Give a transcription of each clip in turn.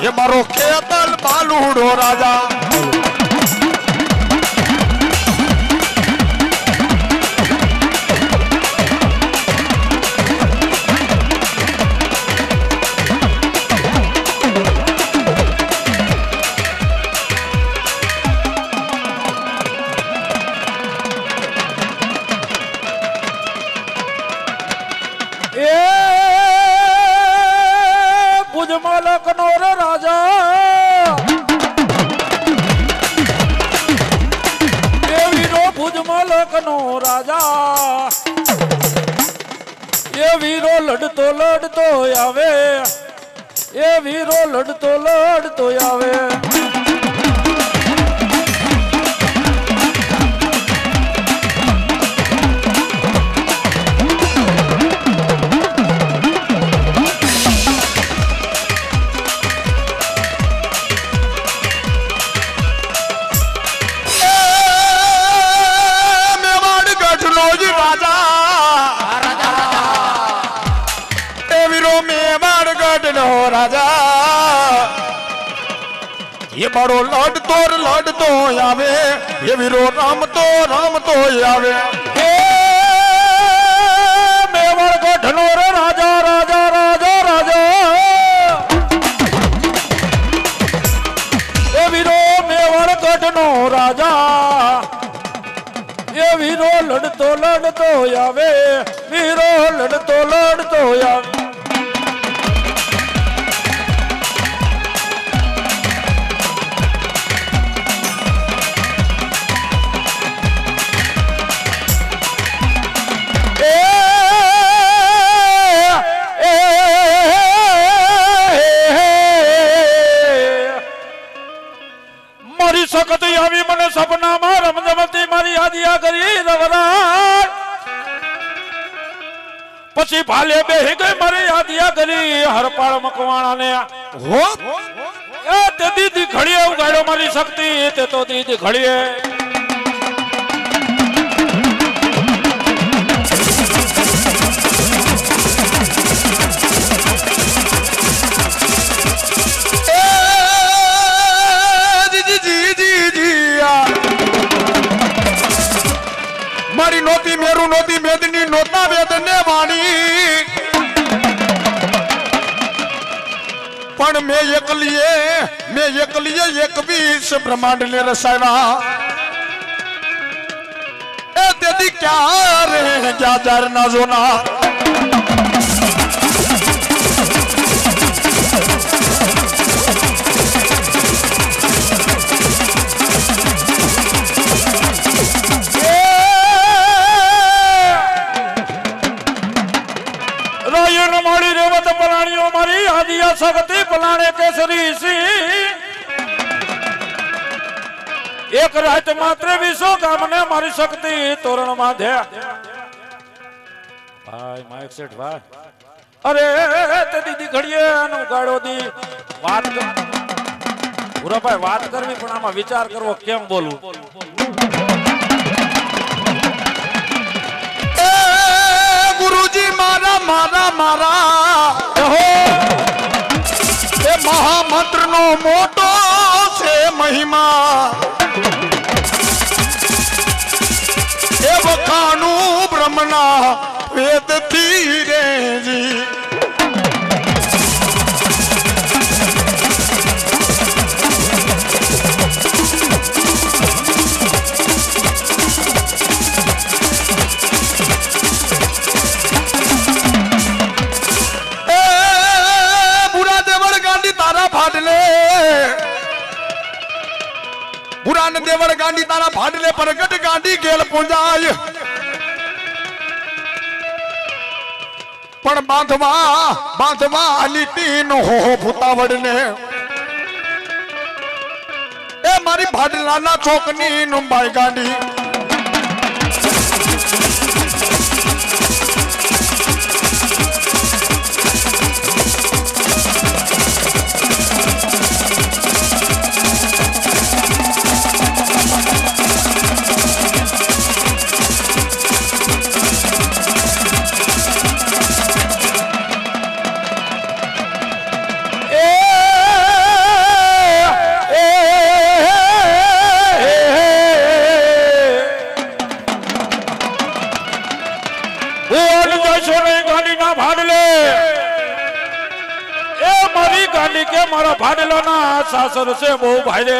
એ મારો કેતન બાલુડો રાજા લડતો લડતો આવે. એ મારો લડતો લડતો આવે, એ વીરો રામતો રામતો આવે. એ મેવાડ ગઢનો રે રાજા રાજા રાજા રાજા. એ વીરો મેવાડ ગઢનો રાજા. એ વીરો લડતો લડતો આવે, વીરો લડતો લડતો આવે. પછી ભાલે બેહી ગઈ મારી યાદિયા કરી હરપાળ મકવાણાને. હો એ તે દીદી ઘડીએ ઉગાડ્યો મારી શક્તિ તે તો દીદી ઘડીએ. પણ મેં એકલીએ મેં એકલીએ એકવીસ બ્રહ્માંડ ને રસાવ્યા એ તેથી ક્યારે ક્યાં જાર ના જોના શક્તિ પલાણે કેસરી સિંહ એક રાત માત્ર વિસો ગામને મારી શક્તિ તોરણ બાંધ્યા ભાઈ માઇક સેઠ ભાઈ. અરે, તે દીદી ઘડીએ આનું ગાડો દી. વાત ભૂરાભાઈ વાત કરવી, પણ આમાં વિચાર કરવો, કેમ બોલવું? ગુરુજી, મારા મારા મારા મહામંત્ર નો મોટો છે મહિમા. એ વખાણું બ્રહ્મના વેદથી રેજી. બુરા ને દેવળ ગાંડી, તારા ફાડલે પ્રગટ ગાંડી ગેલ પૂંજાય. પણ બાંધવા બાંધવા લીટી નો હો ભૂતાવડ ને એ મારી ભાડલાના ચોકની નું બાય ગાંડી એ મારી ગાડી કે મારા ભાડેલાના સાસર છે, બહુ ભાઈ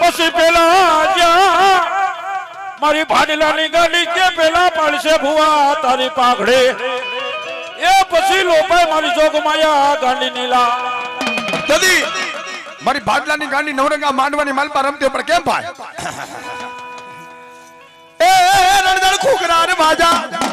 પછી પેલા જ્યાં મારી ભાડેલાની ગાડી કે પેલા પાડશે ભુવા તારી પાઘડી. એ પછી લોપાય મારી જોગ માયા ગાંડી નીલા. દાદી મારી ભાડલાની ગાડી નવરંગા માંડવાની માલપા રમતી પણ કેમ ભાઈ? ને બાજા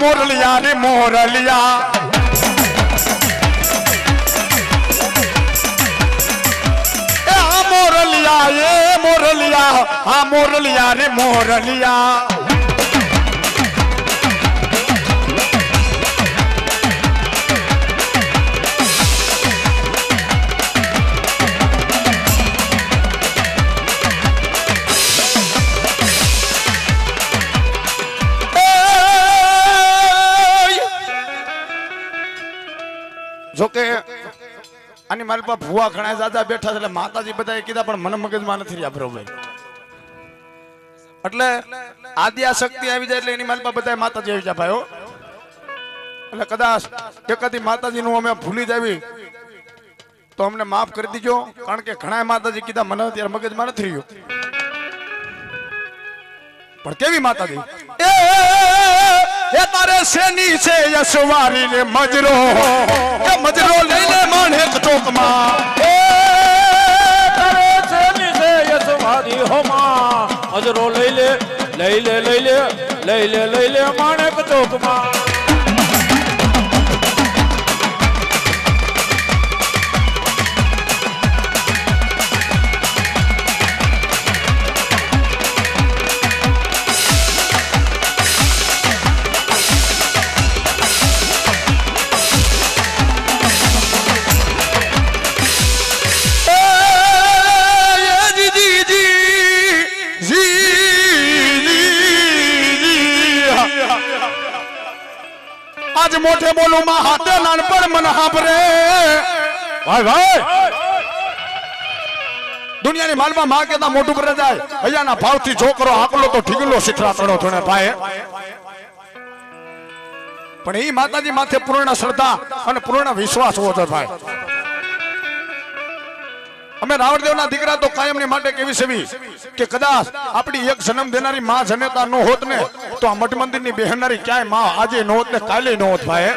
મોરલિયા રે મોરલિયા. મોરલિયા એ મોરલિયા આ મોરલિયા રે મોરલિયા. આની મારી પાસે ભૂવા ઘણા દાદા બેઠા છે એટલે માતાજી બધા કીધા, પણ મને મગજમાં નથી રહ્યા બરોબર એટલે આદ્યા શક્તિ આવી જાય એટલે એની મારી પાસે બધા માતાજી આવી જાય ભાઈઓ એટલે કદાચ એકાદી માતાજીનું અમે ભૂલી જાવી, તો અમને માફ કરી દીજો, કારણ કે ઘણા માતાજી કીધા, મને અત્યારે મગજમાં નથી રહ્યું. પણ કેવી માતાજી? એ એ તારે શેની છે યશવારી ને મજરો? એ મજરો લઈ લે માણેક ચોકમાં એ તારે છે યશવારી હો હોમાં? મજરો લઈ લે લઈ લે લઈ લે લઈ લે લઈ લે માણેક ચોકમાં એ ભાઈ ભાઈ! દુનિયાની માલમાં માં કેતા મોટું કરે જાય. અહીંયાના ભાવથી છોકરો આકલો તો ઠીકલો શીખરા ચડો થોડે ભાઈ પણ એ માતાજી માથે પૂર્ણ શ્રદ્ધા અને પૂર્ણ વિશ્વાસ હોવો જોઈએ ભાઈ. અમે રાવણદેવના દીકરા તો કાયમની માટે કેવી સેવી કે કદાચ આપણી એક જન્મ દેનારી માં જનેતા ન હોત ને, તો આ મઠ મંદિરની બહેનારી ક્યાંયમાં આજે ન હોત ને કાલે ન હોત ભાઈ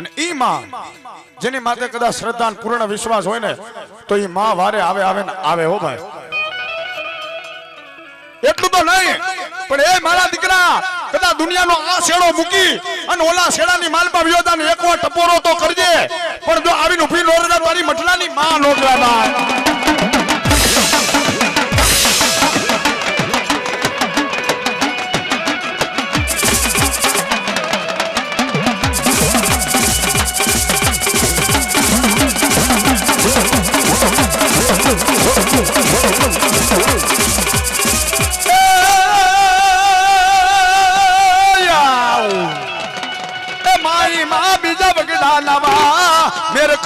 અને ઈ માં, જેની માથે કદાચ શ્રદ્ધા પૂર્ણ વિશ્વાસ હોય ને, તો ઈ માં વારે આવે આવે ને આવે હો ભાઈ. એટલું તો નહીં, પણ એ મારા દીકરા, કદાચ દુનિયાનો આ શેડો મૂકી અને ઓલા શેડાની માલપા વિયોદાને એકવાર ટપોરો તો કરજે. પણ જો આવીને ઊભી નોરડા તારી મઠલાની માં નો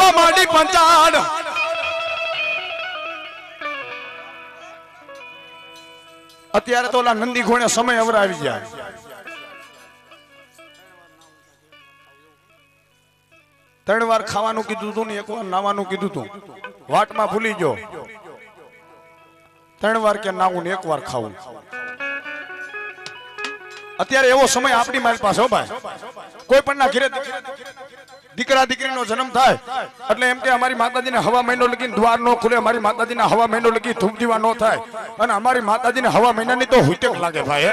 બા માંડી પંચાડ. અત્યારે તો ઓલા નંદી ઘોડે સમય અવરાવી જાય ત્રણ વાર ખાવાનું કીધું તું ને એક વાર નાવાનું કીધું તું. વાટમાં ભૂલી ગયો. ત્રણ વાર કે નાવું ને એક વાર ખાવું. અત્યારે એવો સમય આપણી મારી પાસે ભાઈ. કોઈ પણ ના ઘરે દીકરા, દીકરીનો જન્મ થાય, એટલે એમ કે અમારી માતાજીને હવા મહિનો લગી દ્વાર નો ખુલે, અમારી માતાજીને હવા મહિનો લગી દીવા નો થાય, અને અમારી માતાજીને હવા મહિનાની તો હુટેક લાગે ભાઈ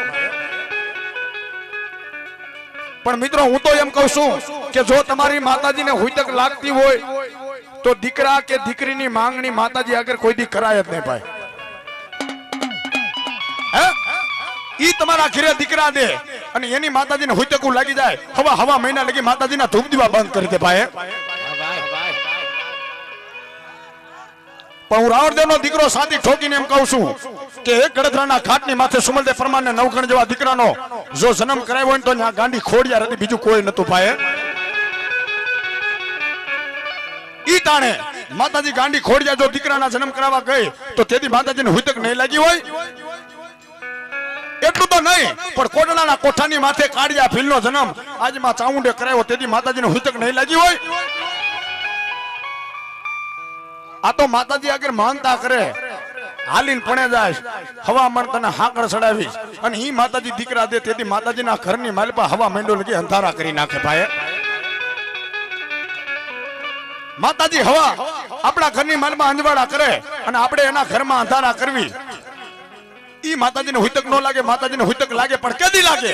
પણ મિત્રો, હું તો એમ કહું છું કે જો તમારી માતાજીને હુતક લાગતી હોય, તો દીકરા કે દીકરીની માંગણી માતાજી આગળ કોઈ દી કરાય જ નહીં ભાઈ. ઈ તમારા ઘરે દીકરા દે. અને એની માતાજીને હુતકું લાગી જાય. હવા હવા મહિના લગી માતાજીના ધૂપ દીવા બંધ કરી દે ભાઈ પણ હું રાવણદેવનો દીકરો સાથી ઠોકીને એમ કહું છું કે એક ગડધરાના ખાટની માથે સુમલદેવ પરમારને નવખણ જેવા દીકરાનો જો જન્મ કરાયો હોય ને તો ત્યાં ગાંડી ખોડિયા હતી, બીજું કોઈ નતું ભાઈ ઈ તાણે માતાજી ગાંડી ખોડિયા જો દીકરાના જન્મ કરાવવા ગઈ, તો તેથી માતાજીને હુતક નહીં લાગી હોય. એટલું તો નહીં, પણ કોટડાના કોઠાની માથે કાળિયા ભીલનો જન્મ આજમાં ચાઉંડે કરાયો, તેથી માતાજીને હુતક નહીં લાગી હોય. આ તો માતાજી આગળ માનતા કરે, હાલીન પણે જાય હવામાન તને હાંકળ ચડાવીશ અને ઈ માતાજી દીકરા દે, તેથી માતાજીના ઘરની માલપા હવા મંડો લગી અંધારા કરી નાખે ભાઈ માતાજી હવા આપણા ઘરની માલમાં અંજવાળા કરે, અને આપણે એના ઘરમાં અંધારા કરવી. ઈ માતાજીને હુતક નો લાગે માતાજીને હુતક લાગે પણ કેદી લાગે?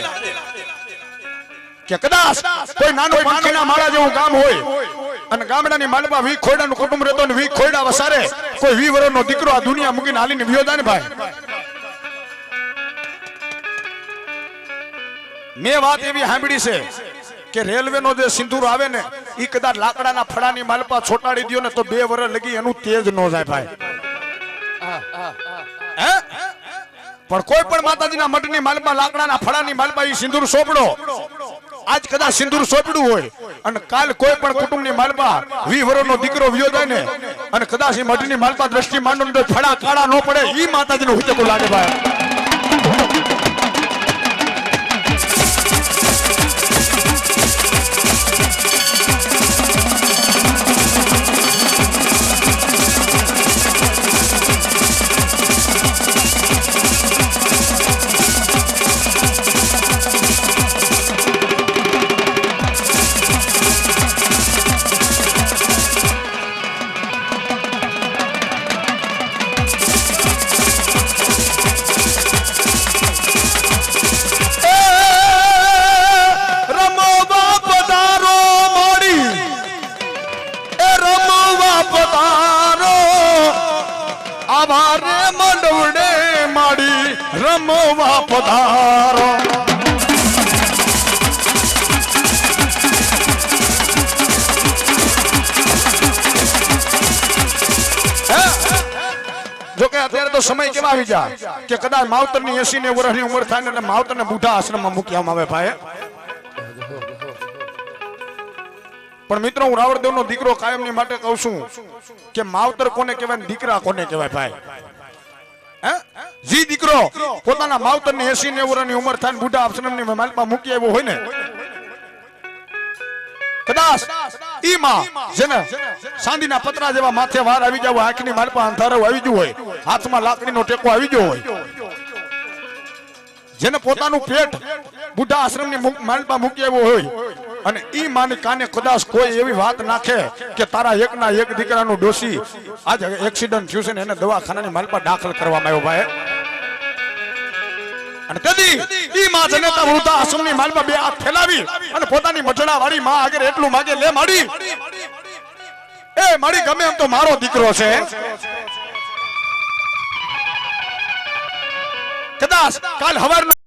કે કદાચ કોઈ નાનું પાણીના માળા જેવું ગામ હોય અને ગામડાની માલમાં વી ખોડાનું કુટુંબ રહેતો ને વી ખોડા વસારે કોઈ વી વરોનો દીકરો આ દુનિયા મૂકીને હાલીને વિયોદા ને ભાઈ. મેં વાત એવી સાંભળી છે કે રેલવે નો જે સિંદૂર આવે ને ઈ કદાચ લાકડાના ફળાની માલપા છોટાડી દ્યો ને તો બે વર્ષ લગી એનું તેજ નો જાય ભાઈ. પણ કોઈ પણ માતાજીના મઠની માલમાં, લાકડાના ફળાની માલમાં એ સિંદૂર સોંપડો. આજ કદાચ સિંદૂર સોંપડ્યું હોય અને કાલ કોઈ પણ કુટુંબની માલપા વી વરોનો દીકરો વિયો જાય ને અને કદાચ એ મઠની માલપા દ્રષ્ટિ માંડો ફળા કાળા ન પડે એ માતાજીનું હુચકો લાગે ભાઈ. રમવા પધારો. જો અત્યારે સમય કેવા જાય કે કદાચ માવતરની ને વર્ષની ઉંમર થાય ને બુઢા આશ્રમમાં મૂકવામાં આવે ભાઈ પણ મિત્રો, હું રાવણદેવ નો દીકરો કાયમની માટે કહું છું કે માવતર કોને કહેવાય દીકરા કોને કહેવાય ભાઈ? હે? જી દીકરો, પોતાના માવતર ને એસી ને વર્ષની ઉંમર થાય બુઢા આશ્રમની માલપા મૂકી આવ્યો હોય ને, કદાચ માથે વાર આવી જાવ, આંખની માલપા અંધારો આવી ગયું હોય જેને પોતાનું પેટ બુઢા આશ્રમની મુ- માલપા મૂકી હોય, અને ઈ માની કાને કદાચ કોઈ એવી વાત નાખે કે તારા એકના એક દીકરાનું ડોસી આજે એક્સિડન્ટ થયું છે ને એને દવાખાનાની માલપા દાખલ કરવામાં આવ્યો ભાઈ. અને કદી ઈ માં જનેતા વૃદ્ધા આશ્રમની માલમાં બે હાથ ફેલાવી અને પોતાની મઠડા વાળી માં આગળ એટલું માગે, લે માડી. એ માડી, ગમે એમ તો મારો દીકરો છે. કદાચ કાલ હવારનો